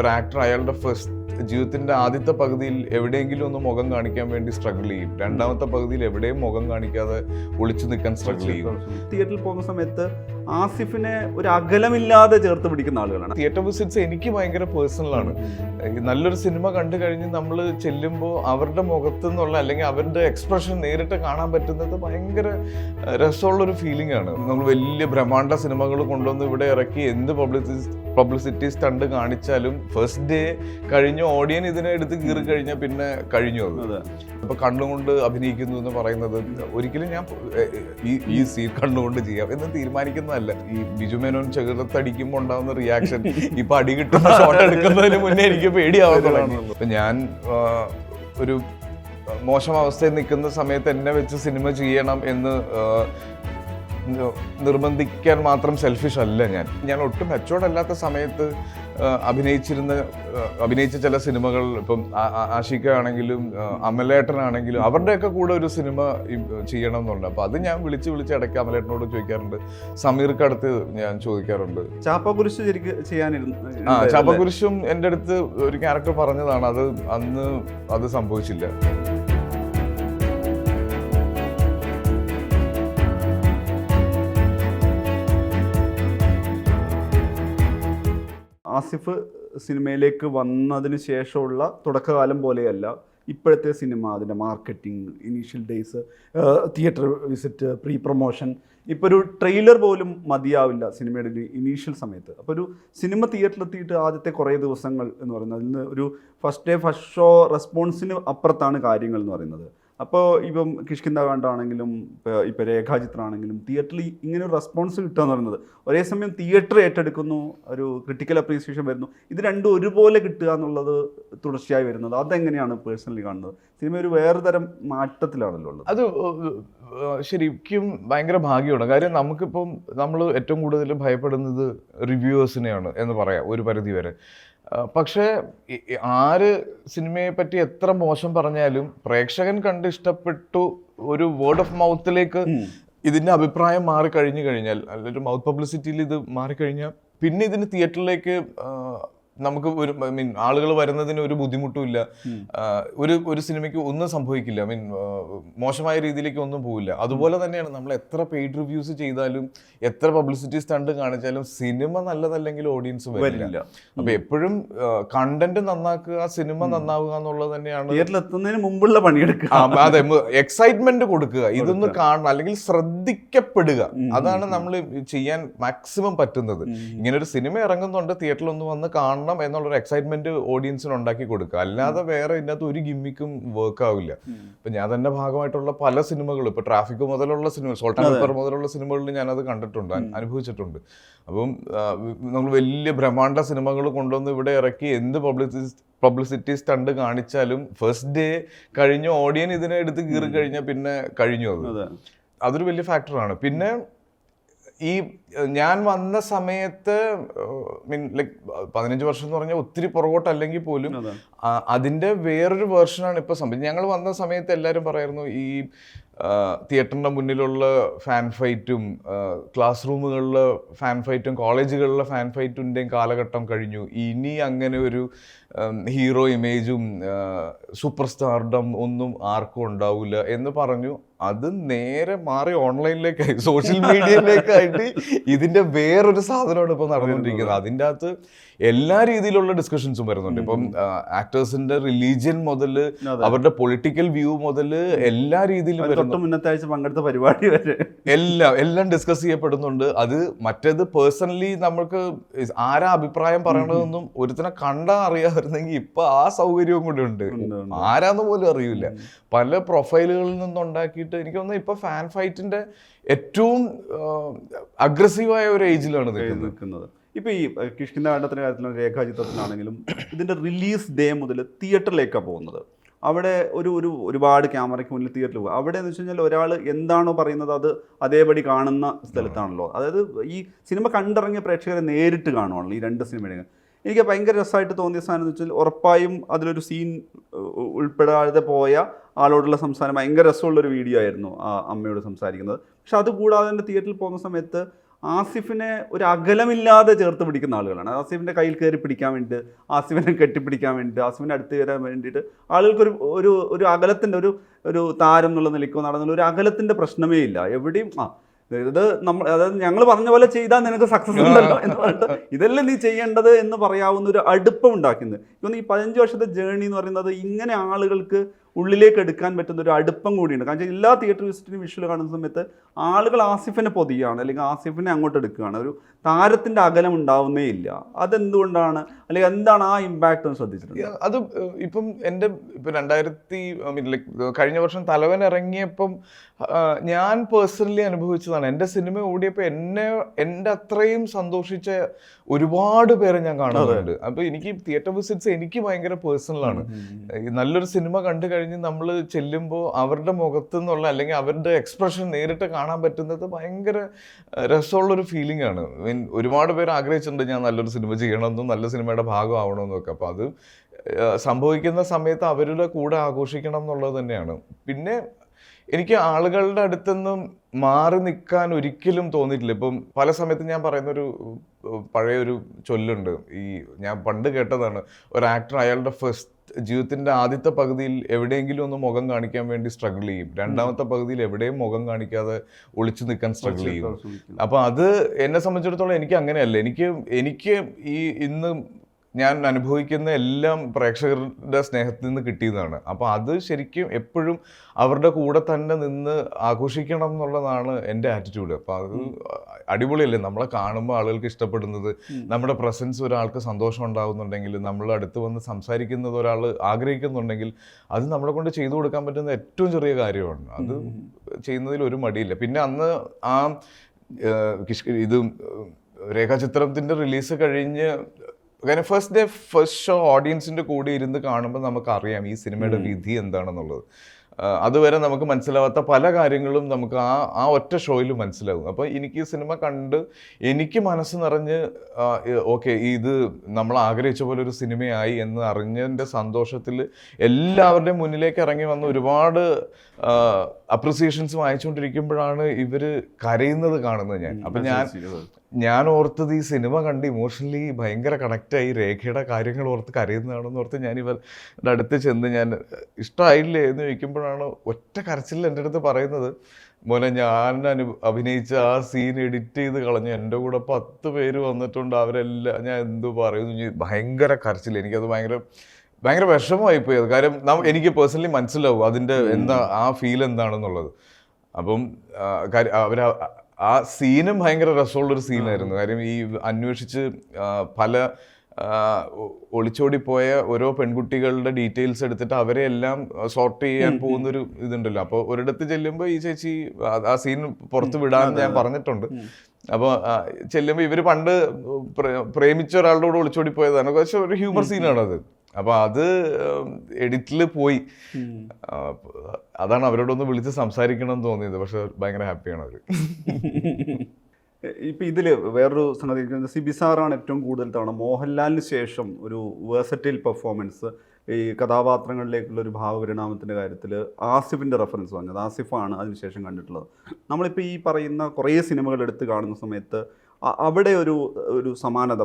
ഒരു ആക്ടർ അയാളുടെ ഫസ്റ്റ് ജീവിതത്തിന്റെ ആദ്യത്തെ പകുതിയിൽ എവിടെയെങ്കിലും ഒന്ന് മുഖം കാണിക്കാൻ വേണ്ടി സ്ട്രഗിൾ ചെയ്യും. രണ്ടാമത്തെ പകുതിയിൽ എവിടെയും മുഖം കാണിക്കാതെ ഒളിച്ചു നിൽക്കാൻ സ്ട്രഗിൾ ചെയ്യും. തിയേറ്ററിൽ പോകുന്ന സമയത്ത് ആസിഫിനെ ഒരു അകലമില്ലാതെ ചേർത്ത് പിടിക്കുന്ന ആളുകളാണ്. തിയേറ്റർ വിസിറ്റ്സ് എനിക്ക് ഭയങ്കര പേഴ്സണലാണ് നല്ലൊരു സിനിമ കണ്ടു കഴിഞ്ഞ് നമ്മൾ ചെല്ലുമ്പോൾ അവരുടെ മുഖത്തു നിന്നുള്ള അല്ലെങ്കിൽ അവരുടെ എക്സ്പ്രഷൻ നേരിട്ട് കാണാൻ പറ്റുന്നത് ഭയങ്കര രസമുള്ളൊരു ഫീലിംഗ് ആണ്. നമ്മൾ വലിയ ബ്രഹ്മാണ്ഡ സിനിമകൾ കൊണ്ടുവന്ന് ഇവിടെ ഇറക്കി എന്ത് പബ്ലിസിറ്റി പബ്ലിസിറ്റി സ്റ്റണ്ട് കാണിച്ചാലും ഫസ്റ്റ് ഡേ കഴിഞ്ഞ ഓഡിയൻ ഇതിനെ എടുത്ത് കീറി കഴിഞ്ഞാൽ പിന്നെ കഴിഞ്ഞു അത്. അപ്പൊ കണ്ണുകൊണ്ട് അഭിനയിക്കുന്നു എന്ന് പറയുന്നത് ഒരിക്കലും ഞാൻ ഈ ഈ സീൻ കണ്ണുകൊണ്ട് ചെയ്യാം എന്ന് തീരുമാനിക്കുന്നതല്ല ഈ ബിജു മേനോൻ ചെകുതത്തടിക്കുമ്പോൾ ഉണ്ടാകുന്ന റിയാക്ഷൻ ഇപ്പൊ അടി കിട്ടുന്ന ഷോട്ട് എടുക്കുന്നതിന് മുന്നേ എനിക്ക് പേടിയാവുന്നതാണ് അപ്പൊ ഞാൻ ഒരു മോശം അവസ്ഥയിൽ നിൽക്കുന്ന സമയത്ത് എന്നെ വെച്ച് സിനിമ ചെയ്യണം എന്ന് നിർബന്ധിക്കാൻ മാത്രം സെൽഫിഷ് അല്ല ഞാൻ. ഞാൻ ഒട്ടും മെച്ചോർഡ് അല്ലാത്ത സമയത്ത് അഭിനയിച്ചിരുന്ന അഭിനയിച്ച ചില സിനിമകൾ ഇപ്പം ആഷിക ആണെങ്കിലും അമലേട്ടനാണെങ്കിലും അവരുടെയൊക്കെ കൂടെ ഒരു സിനിമ ചെയ്യണം എന്നുണ്ട്. അപ്പം അത് ഞാൻ വിളിച്ച് വിളിച്ച് ഇടയ്ക്ക് അമലേട്ടനോട് ചോദിക്കാറുണ്ട്. സമീർക്ക് അടുത്ത് ഞാൻ ചോദിക്കാറുണ്ട്. ചാപ്പകുരിശ് ചെയ്യാനിരുന്നു ആ ചാപ്പകുരിശും എന്റെ അടുത്ത് ഒരു ക്യാരക്ടർ പറഞ്ഞതാണ്. അത് അന്ന് അത് സംഭവിച്ചില്ല. ആസിഫ് സിനിമയിലേക്ക് വന്നതിന് ശേഷമുള്ള തുടക്കകാലം പോലെയല്ല ഇപ്പോഴത്തെ സിനിമ അതിന്റെ marketing initial days theatre visit pre promotion ഇപ്പോൾ ഒരു ട്രെയിലർ പോലും മതിയാവില്ല സിനിമയുടെ ഇനീഷ്യൽ സമയത്ത്. അപ്പോൾ ഒരു സിനിമ തിയേറ്ററിൽ എത്തിയിട്ട് ആദ്യത്തെ കുറേ ദിവസങ്ങൾ എന്ന് പറയുന്നത് അതിൽ നിന്ന് ഒരു ഫസ്റ്റ് ഡേ ഫസ്റ്റ് ഷോ റെസ്പോൺസിന് അപ്പുറത്താണ് കാര്യങ്ങൾ എന്ന് പറയുന്നത്. അപ്പോൾ ഇപ്പം കിഷ്കിന്ത കാണ്ടാണെങ്കിലും ഇപ്പോൾ രേഖാചിത്രമാണെങ്കിലും തിയേറ്ററിൽ ഇങ്ങനെ ഒരു റെസ്പോൺസ് കിട്ടുക എന്ന് പറയുന്നത്. ഒരേ സമയം തിയേറ്റർ ഏറ്റെടുക്കുന്നു ഒരു ക്രിട്ടിക്കൽ അപ്രീസിയേഷൻ വരുന്നു. ഇത് രണ്ടും ഒരുപോലെ കിട്ടുക എന്നുള്ളത് തുടർച്ചയായി വരുന്നത്. അതെങ്ങനെയാണ് പേഴ്സണലി കാണുന്നത്? സിനിമ ഒരു വേറെ തരം മാറ്റത്തിലാണല്ലോ ഉള്ളത്. അത് ശരിക്കും ഭയങ്കര ഭാഗ്യമാണ്. കാര്യം നമുക്കിപ്പം നമ്മൾ ഏറ്റവും കൂടുതൽ ഭയപ്പെടുന്നത് റിവ്യൂവേഴ്സിനെയാണ് എന്ന് പറയാം ഒരു പരിധി വരെ പക്ഷേ ആര് സിനിമയെ പറ്റി എത്ര മോശം പറഞ്ഞാലും പ്രേക്ഷകൻ കണ്ട് ഇഷ്ടപ്പെട്ടു ഒരു വേർഡ് ഓഫ് മൗത്തിലേക്ക് ഇതിന്റെ അഭിപ്രായം മാറി കഴിഞ്ഞു കഴിഞ്ഞാൽ അല്ലെങ്കിൽ മൗത്ത് പബ്ലിസിറ്റിയിൽ ഇത് മാറിക്കഴിഞ്ഞാൽ പിന്നെ ഇതിന് തിയേറ്ററിലേക്ക് നമുക്ക് ഒരു ഐ മീൻ ആളുകൾ വരുന്നതിന് ഒരു ബുദ്ധിമുട്ടും ഇല്ല. ഒരു ഒരു സിനിമയ്ക്ക് ഒന്നും സംഭവിക്കില്ല. ഐ മീൻ മോശമായ രീതിയിലേക്ക് ഒന്നും പോവില്ല. അതുപോലെ തന്നെയാണ് നമ്മൾ എത്ര പെയ്ഡ് റിവ്യൂസ് ചെയ്താലും എത്ര പബ്ലിസിറ്റി സ്റ്റണ്ട് കാണിച്ചാലും സിനിമ നല്ലതല്ലെങ്കിൽ ഓഡിയൻസ് വരില്ല. അപ്പൊ എപ്പോഴും കണ്ടന്റ് നന്നാക്കുക സിനിമ നന്നാവുക എന്നുള്ളത് തന്നെയാണ് തിയേറ്ററിൽ എത്തുന്നതിന് മുമ്പുള്ള പണിയെടുക്കുക. അതെ എക്സൈറ്റ്മെന്റ് കൊടുക്കുക. ഇതൊന്ന് കാണണം അല്ലെങ്കിൽ ശ്രദ്ധിക്കപ്പെടുക. അതാണ് നമ്മൾ ചെയ്യാൻ മാക്സിമം പറ്റുന്നത്. ഇങ്ങനെ ഒരു സിനിമ ഇറങ്ങുന്നുണ്ട് തിയേറ്ററിൽ ഒന്ന് വന്ന് കാണണം എന്നുള്ളൊരു എക്സൈറ്റ്മെന്റ് ഓഡിയൻസിന് ഉണ്ടാക്കി കൊടുക്കുക. അല്ലാതെ വേറെ ഇതിനകത്ത് ഒരു ഗിമ്മിക്കും വർക്ക് ആവില്ല. ഇപ്പൊ ഞാൻ തന്നെ ഭാഗമായിട്ടുള്ള പല സിനിമകളും ഇപ്പൊ ട്രാഫിക് മുതലുള്ള സിനിമ സോൾട്ട് പേപ്പർ മുതലുള്ള സിനിമകളിൽ ഞാനത് കണ്ടിട്ടുണ്ട് അനുഭവിച്ചിട്ടുണ്ട്. അപ്പം നമ്മൾ വലിയ ബ്രഹ്മാണ്ഡ സിനിമകൾ കൊണ്ടുവന്ന് ഇവിടെ ഇറക്കി എന്ത് പബ്ലിസിറ്റി പബ്ലിസിറ്റി സ്റ്റണ്ട് കാണിച്ചാലും ഫസ്റ്റ് ഡേ കഴിഞ്ഞ ഓഡിയൻ ഇതിനെ എടുത്ത് കീറി കഴിഞ്ഞാൽ പിന്നെ കഴിഞ്ഞു അത്. അതൊരു വലിയ ഫാക്ടറാണ് പിന്നെ ഈ ഞാൻ വന്ന സമയത്ത് മീൻ ലൈക്ക് പതിനഞ്ച് വർഷം എന്ന് പറഞ്ഞാൽ ഒത്തിരി പുറകോട്ടല്ലെങ്കിൽ പോലും അതിന്റെ വേറൊരു വേർഷനാണ് ഇപ്പൊ സംഭവിച്ചത്. ഞങ്ങൾ വന്ന സമയത്ത് എല്ലാവരും പറയായിരുന്നു ഈ തിയേറ്ററിന്റെ മുന്നിലുള്ള ഫാൻ ഫൈറ്റും ക്ലാസ് റൂമുകളിലെ ഫാൻ ഫൈറ്റും കോളേജുകളിലെ ഫാൻ ഫൈറ്റിന്റെയും കാലഘട്ടം കഴിഞ്ഞു. ഇനി അങ്ങനെ ഒരു ഹീറോ ഇമേജും സൂപ്പർ സ്റ്റാർഡം ഒന്നും ആർക്കും ഉണ്ടാവില്ല എന്ന് പറഞ്ഞു. അത് നേരെ മാറി ഓൺലൈനിലേക്കായി സോഷ്യൽ മീഡിയയിലേക്കായിട്ട് ഇതിന്റെ വേറൊരു സാധനമാണ് ഇപ്പോൾ നടന്നുകൊണ്ടിരിക്കുന്നത്. അതിന്റെ അകത്ത് എല്ലാ രീതിയിലുള്ള ഡിസ്കഷൻസും വരുന്നുണ്ട്. ഇപ്പം ആക്ടേഴ്സിന്റെ റിലീജിയൻ മുതൽ അവരുടെ പൊളിറ്റിക്കൽ വ്യൂ മുതൽ എല്ലാ രീതിയിലും മുന്നത്തെ ആഴ്ച പങ്കെടുത്ത പരിപാടി വരെ. എല്ലാം എല്ലാം ഡിസ്കസ് ചെയ്യപ്പെടുന്നുണ്ട്. അത് മറ്റേത് പേഴ്സണലി നമ്മൾക്ക് ആരാ അഭിപ്രായം പറയണതെന്നും ഒരുത്തനെ കണ്ടാ അറിയാമായിരുന്നെങ്കിൽ ഇപ്പൊ ആ സൗകര്യവും കൂടി ഉണ്ട്. ആരാന്ന് പോലും അറിയില്ല. പല പ്രൊഫൈലുകളിൽ നിന്നുണ്ടാക്കിയിട്ട് എനിക്ക് തോന്നുന്നു ഇപ്പൊ ഫാൻ ഫൈറ്റിന്റെ ഏറ്റവും അഗ്രസീവായ ഒരു ഏജിലാണ് നിൽക്കുന്നത്. ഇപ്പൊ ഈ ഏഹ്, കിഷ്കിന്ത കാണ്ഡത്തിന്റെ കാര്യത്തിലും രേഖാചിത്രത്തിലാണെങ്കിലും ഇതിന്റെ റിലീസ് ഡേ മുതൽ തിയേറ്ററിലേക്കാണ് പോകുന്നത്. അവിടെ ഒരു ഒരു ഒരുപാട് ക്യാമറയ്ക്ക് മുന്നിൽ തിയേറ്ററിൽ പോകുക അവിടെ എന്ന് വെച്ച് കഴിഞ്ഞാൽ ഒരാൾ എന്താണോ പറയുന്നത് അത് അതേപടി കാണുന്ന സ്ഥലത്താണല്ലോ. അതായത് ഈ സിനിമ കണ്ടിറങ്ങിയ പ്രേക്ഷകരെ നേരിട്ട് കാണുവാണല്ലോ ഈ രണ്ട് സിനിമയുടെ എനിക്ക് ഭയങ്കര രസമായിട്ട് തോന്നിയ സാധനം എന്ന് വെച്ചാൽ ഉറപ്പായും അതിലൊരു സീൻ ഉൾപ്പെടാതെ പോയ ആളോടുള്ള സംസാരം ഭയങ്കര രസമുള്ളൊരു വീഡിയോ ആയിരുന്നു ആ അമ്മയോട് സംസാരിക്കുന്നത്. പക്ഷെ അതുകൂടാതെ തന്നെ തിയേറ്ററിൽ പോകുന്ന സമയത്ത് ആസിഫിനെ ഒരു അകലമില്ലാതെ ചേർത്ത് പിടിക്കുന്ന ആളുകളാണ്. ആസിഫിന്റെ കയ്യിൽ കയറി പിടിക്കാൻ വേണ്ടിയിട്ട് ആസിഫിനെ കെട്ടിപ്പിടിക്കാൻ വേണ്ടി ആസിഫിന്റെ അടുത്ത് വരാൻ വേണ്ടിയിട്ട് ആളുകൾക്കൊരു ഒരു ഒരു അകലത്തിന്റെ ഒരു ഒരു താരം എന്നുള്ള നിലയ്ക്കോ നടന്നുള്ള ഒരു അകലത്തിന്റെ പ്രശ്നമേ ഇല്ല. എവിടെയും ആ ഇത് നമ്മൾ അതായത് ഞങ്ങൾ പറഞ്ഞ പോലെ ചെയ്താൽ നിനക്ക് സക്സസ് ഉണ്ടല്ലോ എന്ന് പറഞ്ഞിട്ട് ഇതെല്ലാം നീ ചെയ്യേണ്ടത് എന്ന് പറയാവുന്ന ഒരു അടുപ്പം ഉണ്ടാക്കുന്നത് ഇപ്പം ഈ പതിനഞ്ച് വർഷത്തെ ജേണി എന്ന് പറയുന്നത് ഇങ്ങനെ ആളുകൾക്ക് ഉള്ളിലേക്ക് എടുക്കാൻ പറ്റുന്ന ഒരു അടുപ്പം കൂടിയുണ്ട്. കാരണം വെച്ചാൽ എല്ലാ തിയേറ്റർ വിസിറ്റിനും വിഷ്വൽ കാണുന്ന സമയത്ത് ആളുകൾ ആസിഫിനെ പൊതിയാണ് അല്ലെങ്കിൽ ആസിഫിനെ അങ്ങോട്ട് എടുക്കുകയാണ്. ഒരു താരത്തിന്റെ അകലം ഉണ്ടാവുന്നേ ഇല്ല. അതെന്തുകൊണ്ടാണ് അല്ലെങ്കിൽ എന്താണ് ആ ഇമ്പാക്ട് എന്ന് ശ്രദ്ധിച്ചിട്ടുണ്ട്? അത് ഇപ്പം എന്റെ ഇപ്പം രണ്ടായിരത്തി കഴിഞ്ഞ വർഷം തലവൻ ഇറങ്ങിയപ്പം ഞാൻ പേഴ്സണലി അനുഭവിച്ചതാണ്. എന്റെ സിനിമ ഓടിയപ്പോൾ എന്നെ എന്റെ അത്രയും സന്തോഷിച്ച ഒരുപാട് പേരെ ഞാൻ കാണാറുണ്ട് അപ്പോൾ എനിക്ക് തിയേറ്റർ വിസിറ്റ്സ് എനിക്ക് ഭയങ്കര പേഴ്സണലാണ് നല്ലൊരു സിനിമ കണ്ടു കഴിഞ്ഞ് നമ്മൾ ചെല്ലുമ്പോൾ അവരുടെ മുഖത്തു നിന്നുള്ള അല്ലെങ്കിൽ അവരുടെ എക്സ്പ്രഷൻ നേരിട്ട് കാണാൻ പറ്റുന്നത് ഭയങ്കര രസമുള്ളൊരു ഫീലിംഗ് ആണ്. മീൻ ഒരുപാട് പേര് ആഗ്രഹിച്ചിട്ടുണ്ട് ഞാൻ നല്ലൊരു സിനിമ ചെയ്യണമെന്നും നല്ല സിനിമയുടെ ഭാഗമാവണമെന്നും ഒക്കെ. അപ്പോൾ അത് സംഭവിക്കുന്ന സമയത്ത് അവരുടെ കൂടെ ആഘോഷിക്കണം എന്നുള്ളത് തന്നെയാണ്. പിന്നെ എനിക്ക് ആളുകളുടെ അടുത്തൊന്നും മാറി നിൽക്കാൻ ഒരിക്കലും തോന്നിയിട്ടില്ല. ഇപ്പം പല സമയത്തും ഞാൻ പറയുന്നൊരു പഴയൊരു ചൊല്ലുണ്ട്. ഈ ഞാൻ പണ്ട് കേട്ടതാണ് ഒരു ആക്ടർ അയാളുടെ ഫസ്റ്റ് ജീവിതത്തിന്റെ ആദ്യത്തെ പകുതിയിൽ എവിടെയെങ്കിലും ഒന്ന് മുഖം കാണിക്കാൻ വേണ്ടി സ്ട്രഗിൾ ചെയ്യും. രണ്ടാമത്തെ പകുതിയിൽ എവിടെയും മുഖം കാണിക്കാതെ ഒളിച്ചു നിൽക്കാൻ സ്ട്രഗിൾ ചെയ്യും. അപ്പോൾ അത് എന്നെ സംബന്ധിച്ചിടത്തോളം എനിക്ക് അങ്ങനെയല്ല. എനിക്ക് എനിക്ക് ഈ ഇന്ന് ഞാൻ അനുഭവിക്കുന്ന എല്ലാം പ്രേക്ഷകരുടെ സ്നേഹത്തിൽ നിന്ന് കിട്ടിയതാണ്. അപ്പോൾ അത് ശരിക്കും എപ്പോഴും അവരുടെ കൂടെ തന്നെ നിന്ന് ആഘോഷിക്കണം എന്നുള്ളതാണ് എന്റെ ആറ്റിറ്റ്യൂഡ് അപ്പോൾ അത് അടിപൊളിയല്ലേ? നമ്മളെ കാണുമ്പോൾ ആളുകൾക്ക് ഇഷ്ടപ്പെടുന്നത് നമ്മുടെ പ്രസൻസ് ഒരാൾക്ക് സന്തോഷം ഉണ്ടാകുന്നുണ്ടെങ്കിൽ നമ്മൾ അടുത്ത് വന്ന് സംസാരിക്കുന്നത് ഒരാൾ ആഗ്രഹിക്കുന്നുണ്ടെങ്കിൽ അത് നമ്മളെ കൊണ്ട് ചെയ്തു കൊടുക്കാൻ പറ്റുന്ന ഏറ്റവും ചെറിയ കാര്യമാണ്. അത് ചെയ്യുന്നതിൽ ഒരു മടിയില്ല. പിന്നെ അന്ന് ആ ഇത് രേഖാചിത്രത്തിന്റെ റിലീസ് കഴിഞ്ഞ് കാരണം ഫസ്റ്റ് ഡേ ഫസ്റ്റ് ഷോ ഓഡിയൻസിന്റെ കൂടെ ഇരുന്ന് കാണുമ്പോൾ നമുക്കറിയാം ഈ സിനിമയുടെ വിധി എന്താണെന്നുള്ളത്. അതുവരെ നമുക്ക് മനസ്സിലാവാത്ത പല കാര്യങ്ങളും നമുക്ക് ആ ആ ഒറ്റ ഷോയിൽ മനസ്സിലാകും അപ്പോൾ എനിക്ക് ഈ സിനിമ കണ്ട് എനിക്ക് മനസ്സ് നിറഞ്ഞ് ഓക്കെ ഇത് നമ്മൾ ആഗ്രഹിച്ച പോലെ ഒരു സിനിമയായി എന്ന് അറിഞ്ഞതിന്റെ സന്തോഷത്തിൽ എല്ലാവരുടെയും മുന്നിലേക്ക് ഇറങ്ങി വന്ന് ഒരുപാട് അപ്രിസിയേഷൻസ് വായിച്ചുകൊണ്ടിരിക്കുമ്പോഴാണ് ഇവർ കരയുന്നത് കാണുന്നത് ഞാൻ. അപ്പം ഞാൻ ഞാൻ ഓർത്തത് ഈ സിനിമ കണ്ട് ഇമോഷണലി ഭയങ്കര കണക്റ്റായി രേഖയുടെ കാര്യങ്ങൾ ഓർത്ത് കരയുന്നതാണെന്ന് ഓർത്ത് ഞാൻ ഇവരുടെ അടുത്ത് ചെന്ന് ഞാൻ ഇഷ്ടമായില്ലേ എന്ന് ചോദിക്കുമ്പോഴാണ് ഒറ്റ കരച്ചിൽ എന്റെ അടുത്ത് പറയുന്നത്. മോനെ ഞാൻ അനു അഭിനയിച്ച ആ സീൻ എഡിറ്റ് ചെയ്ത് കളഞ്ഞു. എന്റെ കൂടെ പത്ത് പേര് വന്നിട്ടുണ്ട്. അവരെല്ലാം ഞാൻ എന്തു പറയുന്നു? ഭയങ്കര കരച്ചിൽ. എനിക്കത് ഭയങ്കര ഭയങ്കര വിഷമമായി പോയത് കാര്യം എനിക്ക് പേഴ്സണലി മനസ്സിലാവും അതിന്റെ എന്താ ആ ഫീൽ എന്താണെന്നുള്ളത്. അപ്പം അവർ ആ സീനും ഭയങ്കര രസമുള്ളൊരു സീനായിരുന്നു. കാര്യം ഈ അന്വേഷിച്ച് പല ഒളിച്ചോടി പോയ ഓരോ പെൺകുട്ടികളുടെ ഡീറ്റെയിൽസ് എടുത്തിട്ട് അവരെ എല്ലാം സോർട്ട് ചെയ്യാൻ പോകുന്ന ഒരു ഇതുണ്ടല്ലോ. അപ്പോൾ ഒരിടത്ത് ചെല്ലുമ്പോൾ ഈ ചേച്ചി ആ- സീൻ പുറത്ത് വിടാൻ ഞാൻ പറഞ്ഞിട്ടുണ്ട്. അപ്പോൾ ചെല്ലുമ്പോൾ ഇവർ പണ്ട് പ്രേ- പ്രേമിച്ച ഒരാളുടെ കൂടെ ഒളിച്ചോടി പോയതാണ്. പക്ഷെ ഒരു ഹ്യൂമർ സീനാണ് അത് അപ്പോൾ അത് എഡിറ്റിൽ പോയി. അതാണ് അവരോടൊന്ന് വിളിച്ച് സംസാരിക്കണം എന്ന് തോന്നിയത്. പക്ഷെ ഭയങ്കര ഹാപ്പിയാണ് അവർ ഇപ്പം ഇതിൽ വേറൊരു സംഗതി സിബി സാറാണ് ഏറ്റവും കൂടുതൽ തവണ മോഹൻലാലിന് ശേഷം ഒരു വേഴ്സറ്റൈൽ പെർഫോമൻസ് ഈ കഥാപാത്രങ്ങളിലേക്കുള്ള ഒരു ഭാവപരിണാമത്തിന്റെ കാര്യത്തിൽ ആസിഫിന്റെ റെഫറൻസ് പറഞ്ഞത് ആസിഫാണ് അതിനുശേഷം കണ്ടിട്ടുള്ളത്. നമ്മളിപ്പോൾ ഈ പറയുന്ന കുറേ സിനിമകൾ എടുത്ത് കാണുന്ന സമയത്ത് അവിടെ ഒരു ഒരു സമാനത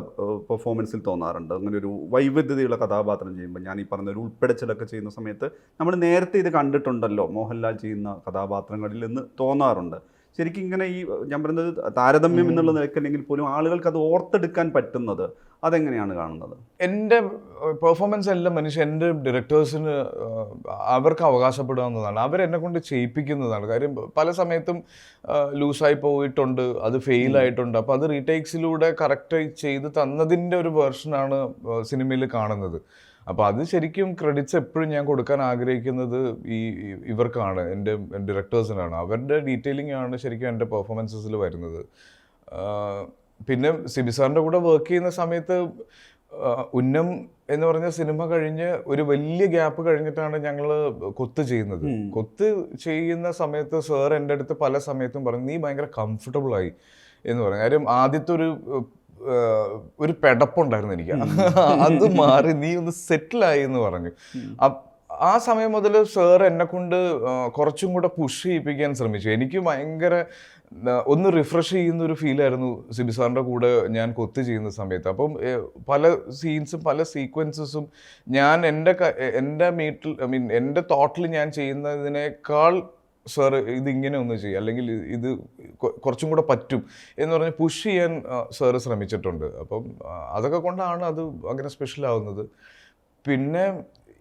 പെർഫോമൻസിൽ തോന്നാറുണ്ട്. അങ്ങനെ ഒരു വൈവിധ്യതയുള്ള കഥാപാത്രം ചെയ്യുമ്പോൾ ഞാൻ ഈ പറഞ്ഞ ഒരു ഉൾപ്പെടച്ചിലൊക്കെ ചെയ്യുന്ന സമയത്ത് നമ്മൾ നേരത്തെ ഇത് കണ്ടിട്ടുണ്ടല്ലോ മോഹൻലാൽ ചെയ്യുന്ന കഥാപാത്രങ്ങളിൽ നിന്ന് തോന്നാറുണ്ട്. ശരിക്കും ഇങ്ങനെ ഈ ഞാൻ പറയുന്നത് താരതമ്യം എന്നുള്ള നിലക്കല്ലെങ്കിൽ പോലും ആളുകൾക്ക് അത് ഓർത്തെടുക്കാൻ പറ്റുന്നത് അതെങ്ങനെയാണ് കാണുന്നത്? എന്റെ പെർഫോമൻസ് എല്ലാം മനുഷ്യ എന്റെ ഡയറക്ടേഴ്സിന് അവർക്ക് അവകാശപ്പെടാവുന്നതാണ് അവരെന്നെ കൊണ്ട് ചെയ്യിപ്പിക്കുന്നതാണ്. കാര്യം പല സമയത്തും ലൂസായി പോയിട്ടുണ്ട് അത് ഫെയിൽ ആയിട്ടുണ്ട്. അപ്പോൾ അത് റീടേക്സിലൂടെ കറക്റ്റ് ചെയ്ത് തന്നതിന്റെ ഒരു വേർഷനാണ് സിനിമയിൽ കാണുന്നത്. അപ്പോൾ അത് ശരിക്കും ക്രെഡിറ്റ്സ് എപ്പോഴും ഞാൻ കൊടുക്കാൻ ആഗ്രഹിക്കുന്നത് ഈ ഇവർക്കാണ്. എന്റെ ഡയറക്ടേഴ്സിനാണ് അവരുടെ ഡീറ്റെയിലിംഗ് ആണ് ശരിക്കും എന്റെ പെർഫോമൻസസിൽ വരുന്നത്. പിന്നെ സിബി സാറിന്റെ കൂടെ വർക്ക് ചെയ്യുന്ന സമയത്ത് ഉന്നം എന്ന് പറഞ്ഞ സിനിമ കഴിഞ്ഞ് ഒരു വലിയ ഗ്യാപ്പ് കഴിഞ്ഞിട്ടാണ് ഞങ്ങൾ കൊത്ത് ചെയ്യുന്നത്. കൊത്ത് ചെയ്യുന്ന സമയത്ത് സാർ എന്റെ അടുത്ത് പല സമയത്തും പറഞ്ഞു നീ ഭയങ്കര കംഫർട്ടബിൾ ആയി എന്ന് പറഞ്ഞു. കാര്യം ആദ്യത്തെ ഒരു ഒരു പെടപ്പുണ്ടായിരുന്നു എനിക്ക്. അത് മാറി നീ ഒന്ന് സെറ്റിലായി എന്ന് പറഞ്ഞു. ആ സമയം മുതൽ സാർ എന്നെ കൊണ്ട് കുറച്ചും കൂടെ പുഷ് ചെയ്യിപ്പിക്കാൻ ശ്രമിച്ചു. എനിക്ക് ഭയങ്കര ഒന്ന് റിഫ്രഷ് ചെയ്യുന്ന ഒരു ഫീൽ ആയിരുന്നു സിബി സാറിന്റെ കൂടെ ഞാൻ കൊത്തി ചെയ്യുന്ന സമയത്ത്. അപ്പം പല സീൻസും പല സീക്വൻസസും ഞാൻ എന്റെ എന്റെ മീറ്റിൽ ഐ മീൻ എന്റെ തോട്ടിൽ ഞാൻ ചെയ്യുന്നതിനേക്കാൾ സാർ ഇതിങ്ങനെ ഒന്ന് ചെയ്യുക അല്ലെങ്കിൽ ഇത് കുറച്ചും കൂടെ പറ്റും എന്ന് പറഞ്ഞ് പുഷ് ചെയ്യാൻ സാറ് ശ്രമിച്ചിട്ടുണ്ട്. അപ്പം അതൊക്കെ കൊണ്ടാണ് അത് അങ്ങനെ സ്പെഷ്യൽ ആവുന്നത്. പിന്നെ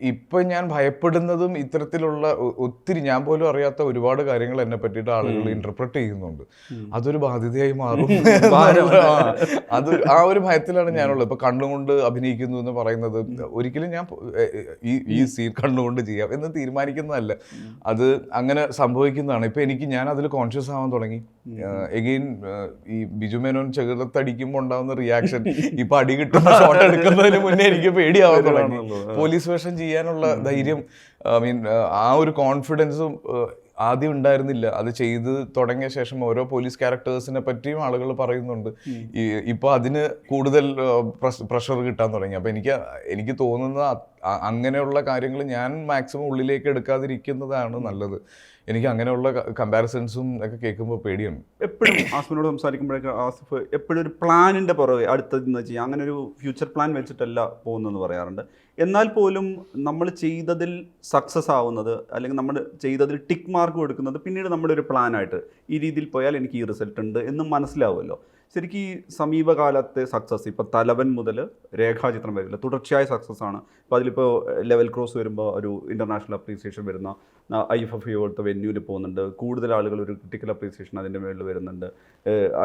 ഇപ്പം ഞാൻ ഭയപ്പെടുന്നതും ഇത്തരത്തിലുള്ള ഒത്തിരി ഞാൻ പോലും അറിയാത്ത ഒരുപാട് കാര്യങ്ങൾ എന്നെ പറ്റിയിട്ട് ആളുകൾ ഇന്റർപ്രറ്റ് ചെയ്യുന്നുണ്ട്. അതൊരു ബാധ്യതയായി മാറും. അത് ആ ഒരു ഭയത്തിലാണ് ഞാനുള്ളത്. ഇപ്പൊ കണ്ണുകൊണ്ട് അഭിനയിക്കുന്നു എന്ന് പറയുന്നത് ഒരിക്കലും ഞാൻ ഈ ഈ സീൻ കണ്ണുകൊണ്ട് ചെയ്യാം എന്ന് തീരുമാനിക്കുന്നതല്ല. അത് അങ്ങനെ സംഭവിക്കുന്നതാണ്. ഇപ്പൊ എനിക്ക് ഞാൻ അതിൽ കോൺഷ്യസ് ആവാൻ തുടങ്ങി. എഗെയിൻ ഈ ബിജു മേനോൻ ചെകുളത്തടിക്കുമ്പോൾ ഉണ്ടാവുന്ന റിയാക്ഷൻ ഇപ്പൊ അടി കിട്ടുന്ന ഷോട്ട് എടുക്കുന്നതിന് മുന്നേ എനിക്ക് പേടിയാവാൻ തുടങ്ങി. പോലീസ് വേഷം ചെയ്യാനുള്ള ധൈര്യം ഐ മീൻ ആ ഒരു കോൺഫിഡൻസും ആദ്യം ഉണ്ടായിരുന്നില്ല. അത് ചെയ്ത് തുടങ്ങിയ ശേഷം ഓരോ പോലീസ് ക്യാരക്ടേഴ്സിനെ പറ്റിയും ആളുകൾ പറയുന്നുണ്ട്. ഈ ഇപ്പൊ അതിന് കൂടുതൽ പ്രഷർ കിട്ടാൻ തുടങ്ങി. അപ്പോൾ എനിക്ക് എനിക്ക് തോന്നുന്ന അങ്ങനെയുള്ള കാര്യങ്ങൾ ഞാൻ മാക്സിമം ഉള്ളിലേക്ക് എടുക്കാതിരിക്കുന്നതാണ് നല്ലത്. എനിക്ക് അങ്ങനെയുള്ള കമ്പാരിസൺസും ഒക്കെ കേൾക്കുമ്പോൾ പേടിയാണ്. എപ്പോഴും ആസിഫിനോട് സംസാരിക്കുമ്പോഴൊക്കെ ആസിഫ് എപ്പോഴും ഒരു പ്ലാനിന്റെ പുറകെ അടുത്തത് വെച്ചാൽ അങ്ങനെ ഒരു ഫ്യൂച്ചർ പ്ലാൻ വെച്ചിട്ടല്ല പോകുന്നതെന്ന് പറയാറുണ്ട്. എന്നാൽ പോലും നമ്മൾ ചെയ്തതിൽ സക്സസ് ആവുന്നത് അല്ലെങ്കിൽ നമ്മൾ ചെയ്തതിൽ ടിക്ക് മാർക്ക് കൊടുക്കുന്നത് പിന്നീട് നമ്മുടെ ഒരു പ്ലാനായിട്ട് ഈ രീതിയിൽ പോയാൽ എനിക്ക് ഈ റിസൾട്ട് ഉണ്ട് എന്ന് മനസ്സിലാവുമല്ലോ. ശരിക്കും ഈ സമീപകാലത്തെ സക്സസ് ഇപ്പോൾ തലവൻ മുതൽ രേഖാചിത്രം വരില്ല തുടർച്ചയായ സക്സസ് ആണ്. ഇപ്പോൾ അതിലിപ്പോൾ ലെവൽ ക്രോസ് വരുമ്പോൾ ഒരു ഇന്റർനാഷണൽ അപ്രീസിയേഷൻ വരുന്ന ഐ എഫ് എഫ് പോലത്തെ വെന്യൂവിൽ പോകുന്നുണ്ട്. കൂടുതൽ ആളുകൾ ഒരു ക്രിട്ടിക്കൽ അപ്രീസിയേഷൻ അതിന്റെ മേളിൽ വരുന്നുണ്ട്.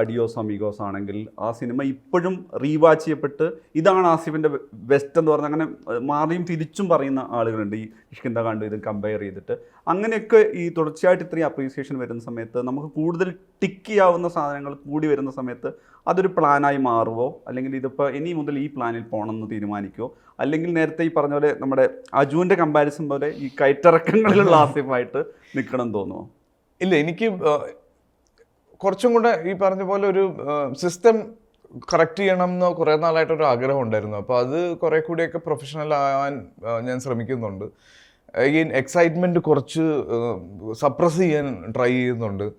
അഡിയോസ് അമീഗോസ് ആണെങ്കിൽ ആ സിനിമ ഇപ്പോഴും റീവാച്ച് ചെയ്യപ്പെട്ട് ഇതാണ് ആസിഫിന്റെ ബെസ്റ്റ് എന്ന് പറഞ്ഞാൽ അങ്ങനെ മാറിയും തിരിച്ചും പറയുന്ന ആളുകളുണ്ട്. ഈ ഇഷ്കിന്ത കണ്ടു? ഇത് കമ്പയർ ചെയ്തിട്ട്. അങ്ങനെയൊക്കെ ഈ തുടർച്ചയായിട്ട് ഇത്രയും അപ്രീസിയേഷൻ വരുന്ന സമയത്ത് നമുക്ക് കൂടുതൽ ടിക്ക് ചെയ്യാവുന്ന സാധനങ്ങൾ കൂടി വരുന്ന സമയത്ത് അതൊരു പ്ലാനായി മാറുമോ അല്ലെങ്കിൽ ഇതിപ്പോൾ ഇനി മുതൽ ഈ പ്ലാനിൽ പോകണമെന്ന് തീരുമാനിക്കുമോ അല്ലെങ്കിൽ നേരത്തെ ഈ പറഞ്ഞ പോലെ നമ്മുടെ അജുവിന്റെ കമ്പാരിസൺ പോലെ ഈ കയറ്റിറക്കങ്ങളിലുള്ള ആസിഫായിട്ട് നിൽക്കണം തോന്നുമോ ഇല്ല എനിക്ക് കുറച്ചും കൂടെ ഈ പറഞ്ഞ പോലെ ഒരു സിസ്റ്റം കറക്റ്റ് ചെയ്യണം എന്ന് കുറേ നാളായിട്ടൊരു ആഗ്രഹം ഉണ്ടായിരുന്നു. അപ്പോൾ അത് കുറേ കൂടിയൊക്കെ പ്രൊഫഷണൽ ആവാൻ ഞാൻ ശ്രമിക്കുന്നുണ്ട്. ഈ എക്സൈറ്റ്മെന്റ് കുറച്ച് സപ്രസ് ചെയ്യാൻ ട്രൈ ചെയ്യുന്നുണ്ട്.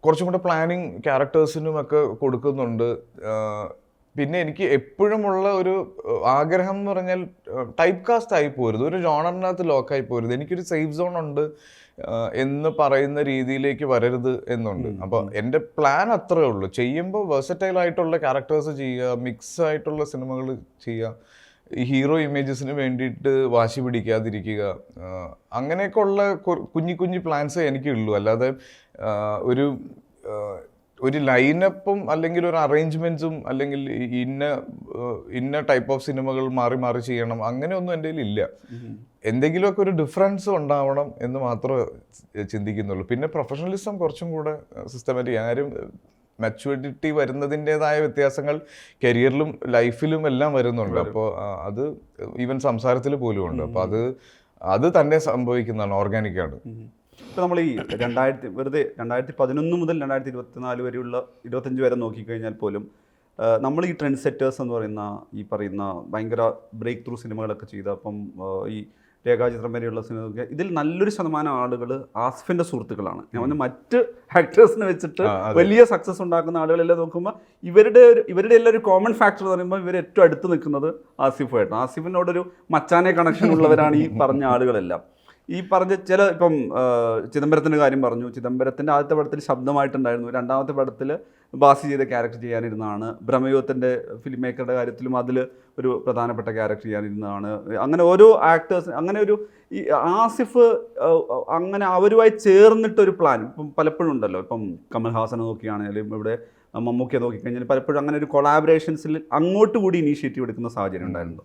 കുറച്ചും കൂടെ പ്ലാനിങ് ക്യാരക്ടേഴ്സിനും ഒക്കെ കൊടുക്കുന്നുണ്ട്. പിന്നെ എനിക്ക് എപ്പോഴും ഉള്ള ഒരു ആഗ്രഹം എന്ന് പറഞ്ഞാൽ ടൈപ്പ് കാസ്റ്റ് ആയി പോരുത്. ഒരു ജോണറിനകത്ത് ലോക്കായി പോരുത്. എനിക്കൊരു സേഫ് സോൺ ഉണ്ട് എന്ന് പറയുന്ന രീതിയിലേക്ക് വരരുത് എന്നുണ്ട്. അപ്പോൾ എന്റെ പ്ലാൻ അത്രേ ഉള്ളൂ. ചെയ്യുമ്പോൾ വെർസറ്റൈൽ ആയിട്ടുള്ള ക്യാരക്ടേഴ്സ് ചെയ്യുക മിക്സ് ആയിട്ടുള്ള സിനിമകൾ ചെയ്യുക ഈ ഹീറോ ഇമേജസിന് വേണ്ടിയിട്ട് വാശി പിടിക്കാതിരിക്കുക അങ്ങനെയൊക്കെ ഉള്ള കുഞ്ഞി കുഞ്ഞി പ്ലാൻസ് എനിക്കുള്ളൂ അല്ലാതെ ഒരു ഒരു ലൈനപ്പും അല്ലെങ്കിൽ ഒരു അറേഞ്ച്മെന്റ്സും അല്ലെങ്കിൽ ഇന്ന ഇന്ന ടൈപ്പ് ഓഫ് സിനിമകൾ മാറി മാറി ചെയ്യണം. അങ്ങനെയൊന്നും എന്റെ ഇല്ല. എന്തെങ്കിലുമൊക്കെ ഒരു ഡിഫറൻസ് ഉണ്ടാവണം എന്ന് മാത്രമേ ചിന്തിക്കുന്നുള്ളൂ. പിന്നെ പ്രൊഫഷണലിസം കുറച്ചും കൂടെ സിസ്റ്റമാറ്റിക് ആരും മെച്യൂരിറ്റി വരുന്നതിന്റെതായ വ്യത്യാസങ്ങൾ കരിയറിലും ലൈഫിലും എല്ലാം വരുന്നുണ്ട്. അപ്പോൾ അത് ഈവൻ സംസാരത്തിൽ പോലും ഉണ്ട്. അപ്പോൾ അത് അത് തന്നെ സംഭവിക്കുന്നതാണ്. ഓർഗാനിക്കാണ് ഇപ്പോൾ നമ്മൾ ഈ രണ്ടായിരത്തി വെറുതെ രണ്ടായിരത്തി പതിനൊന്ന് മുതൽ രണ്ടായിരത്തി ഇരുപത്തിനാല് വരെയുള്ള ഇരുപത്തഞ്ച് വരെ നോക്കിക്കഴിഞ്ഞാൽ പോലും നമ്മൾ ഈ ട്രെൻഡ് സെറ്റേഴ്സ് എന്ന് പറയുന്ന ഈ പറയുന്ന ഭയങ്കര ബ്രേക്ക് ത്രൂ സിനിമകളൊക്കെ ചെയ്ത അപ്പം ഈ രേഖാചിത്രം വരെയുള്ള സിനിമയൊക്കെ ഇതിൽ നല്ലൊരു ശതമാനം ആളുകൾ ആസിഫിന്റെ സുഹൃത്തുക്കളാണ്. ഞാൻ പറഞ്ഞ മറ്റ് ആക്ടേഴ്സിനെ വെച്ചിട്ട് വലിയ സക്സസ് ഉണ്ടാക്കുന്ന ആളുകളെല്ലാം നോക്കുമ്പോൾ ഇവരുടെ ഒരു ഇവരുടെ എല്ലാം ഒരു കോമൺ ഫാക്ടർ എന്ന് പറയുമ്പോൾ ഇവർ ഏറ്റവും അടുത്ത് നിൽക്കുന്നത് ആസിഫായിട്ടാണ് ആസിഫിനോടൊരു മച്ചാനെ കണക്ഷൻ ഉള്ളവരാണ് ഈ പറഞ്ഞ ആളുകളെല്ലാം. ഈ പറഞ്ഞ ചില ഇപ്പം ചിദംബരത്തിന്റെ കാര്യം പറഞ്ഞു. ചിദംബരത്തിന്റെ ആദ്യത്തെ പടത്തിൽ ശബ്ദമായിട്ടുണ്ടായിരുന്നു. രണ്ടാമത്തെ പടത്തിൽ ബാസി ചെയ്ത ക്യാരക്ടർ ചെയ്യാനിരുന്നതാണ്. ബ്രഹ്മയുഗത്തിന്റെ ഫിലിം മേക്കറുടെ കാര്യത്തിലും അതിൽ ഒരു പ്രധാനപ്പെട്ട ക്യാരക്ടർ ചെയ്യാനിരുന്നതാണ്. അങ്ങനെ ഓരോ ആക്ടേഴ്സ് അങ്ങനെ ഒരു ഈ ആസിഫ് അങ്ങനെ അവരുമായി ചേർന്നിട്ടൊരു പ്ലാൻ ഇപ്പം പലപ്പോഴും ഉണ്ടല്ലോ. ഇപ്പം കമൽഹാസനെ നോക്കിയാണെങ്കിലും ഇവിടെ മമ്മൂക്കിയെ നോക്കിക്കഴിഞ്ഞാൽ പലപ്പോഴും അങ്ങനെ ഒരു കൊളാബറേഷൻസിൽ അങ്ങോട്ട് കൂടി ഇനീഷ്യേറ്റീവ് എടുക്കുന്ന സാഹചര്യം ഉണ്ടായിരുന്നു.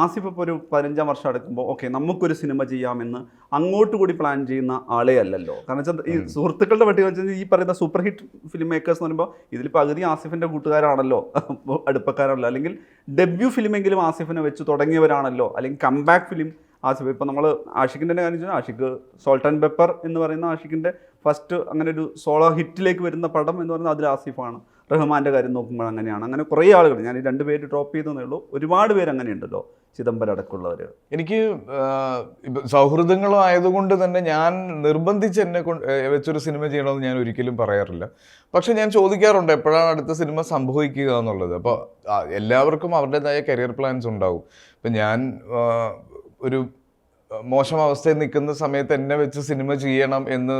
ആസിഫ് ഇപ്പോൾ ഒരു പതിനഞ്ചാം വർഷം അടുക്കുമ്പോൾ ഓക്കെ നമുക്കൊരു സിനിമ ചെയ്യാമെന്ന് അങ്ങോട്ട് കൂടി പ്ലാൻ ചെയ്യുന്ന ആളെ അല്ലല്ലോ. കാരണം വെച്ചാൽ ഈ സുഹൃത്തുക്കളുടെ പട്ടിക വെച്ചാൽ ഈ പറയുന്ന സൂപ്പർ ഹിറ്റ് ഫിലിം മേക്കേഴ്സ് എന്ന് പറയുമ്പോൾ ഇതിൽ പകുതി ആസിഫിന്റെ കൂട്ടുകാരാണല്ലോ അടുപ്പക്കാരാണല്ലോ അല്ലെങ്കിൽ ഡെബ്യൂ ഫിലിമെങ്കിലും ആസിഫിനെ വെച്ച് തുടങ്ങിയവരാണല്ലോ. അല്ലെങ്കിൽ കംബാക്ക് ഫിലിം ആസിഫ്. ഇപ്പോൾ നമ്മൾ ആഷിഖിന്റെ കാര്യം വെച്ചാൽ ആഷിഖ് സോൾട്ട് ആൻഡ് പെപ്പർ എന്ന് പറയുന്ന ആഷിഖിന്റെ ഫസ്റ്റ് അങ്ങനെ ഒരു സോളോ ഹിറ്റിലേക്ക് വരുന്ന പടം എന്ന് പറയുന്നത് അതിൽ ആസിഫാണ്. റഹ്മാന്റെ കാര്യം നോക്കുമ്പോൾ അങ്ങനെയാണ്. അങ്ങനെ കുറേ ആളുകൾ ഞാൻ ഈ രണ്ട് പേര് ഡ്രോപ്പ് ചെയ്തതേ ഉള്ളൂ. ഒരുപാട് പേര് അങ്ങനെയുണ്ടല്ലോ. ചിദംബരം അടക്കമുള്ളവർ എനിക്ക് സൗഹൃദങ്ങളും ആയതുകൊണ്ട് തന്നെ ഞാൻ നിർബന്ധിച്ച് എന്നെ കൊണ്ട് വെച്ചൊരു സിനിമ ചെയ്യണമെന്ന് ഞാൻ ഒരിക്കലും പറയാറില്ല. പക്ഷെ ഞാൻ ചോദിക്കാറുണ്ട് എപ്പോഴാണ് അടുത്ത സിനിമ സംഭവിക്കുക എന്നുള്ളത്. അപ്പോൾ എല്ലാവർക്കും അവരുടേതായ കരിയർ പ്ലാൻസ് ഉണ്ടാവും. ഇപ്പം ഞാൻ ഒരു മോശം അവസ്ഥയിൽ നിൽക്കുന്ന സമയത്ത് എന്നെ വെച്ച് സിനിമ ചെയ്യണം എന്ന്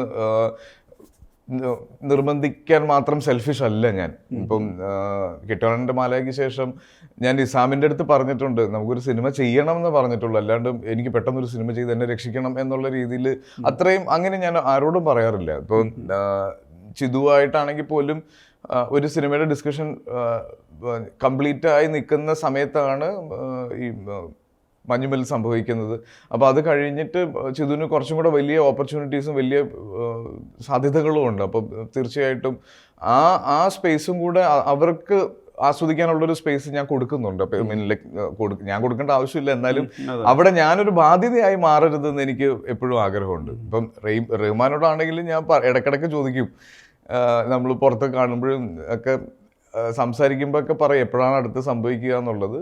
നിർബന്ധിക്കാൻ മാത്രം സെൽഫിഷ് അല്ല ഞാൻ. ഇപ്പം കിട്ടവണന്റെ മാലയ്ക്ക് ശേഷം ഞാൻ നിസാമിന്റെ അടുത്ത് പറഞ്ഞിട്ടുണ്ട് നമുക്കൊരു സിനിമ ചെയ്യണം എന്ന് പറഞ്ഞിട്ടുള്ളൂ. അല്ലാണ്ട് എനിക്ക് പെട്ടെന്ന് ഒരു സിനിമ ചെയ്ത് എന്നെ രക്ഷിക്കണം എന്നുള്ള രീതിയിൽ അത്രയും അങ്ങനെ ഞാൻ ആരോടും പറയാറില്ല. ഇപ്പം ചിതുവായിട്ടാണെങ്കിൽ പോലും ഒരു സിനിമയുടെ ഡിസ്കഷൻ കംപ്ലീറ്റ് ആയി നിൽക്കുന്ന സമയത്താണ് ഈ മഞ്ഞുമൽ സംഭവിക്കുന്നത്. അപ്പോൾ അത് കഴിഞ്ഞിട്ട് ചിതുവിന് കുറച്ചും കൂടെ വലിയ ഓപ്പർച്യൂണിറ്റീസും വലിയ സാധ്യതകളും ഉണ്ട്. അപ്പോൾ തീർച്ചയായിട്ടും ആ ആ സ്പേസും കൂടെ അവർക്ക് ആസ്വദിക്കാനുള്ളൊരു സ്പേസ് ഞാൻ കൊടുക്കുന്നുണ്ട്. അപ്പോൾ I ലൈക്ക് like, ഞാൻ കൊടുക്കേണ്ട ആവശ്യമില്ല. എന്നാലും അവിടെ ഞാനൊരു ബാധ്യതയായി മാറരുതെന്ന് എനിക്ക് എപ്പോഴും ആഗ്രഹമുണ്ട്. ഇപ്പം റെയ് റഹ്മാനോടാണെങ്കിലും ഞാൻ ഇടക്കിടക്ക് ഇടയ്ക്കിടയ്ക്ക് ചോദിക്കും. നമ്മൾ പുറത്ത് കാണുമ്പോഴും ഒക്കെ സംസാരിക്കുമ്പോൾ ഒക്കെ പറയും എപ്പോഴാണ് അടുത്ത് സംഭവിക്കുക എന്നുള്ളത്?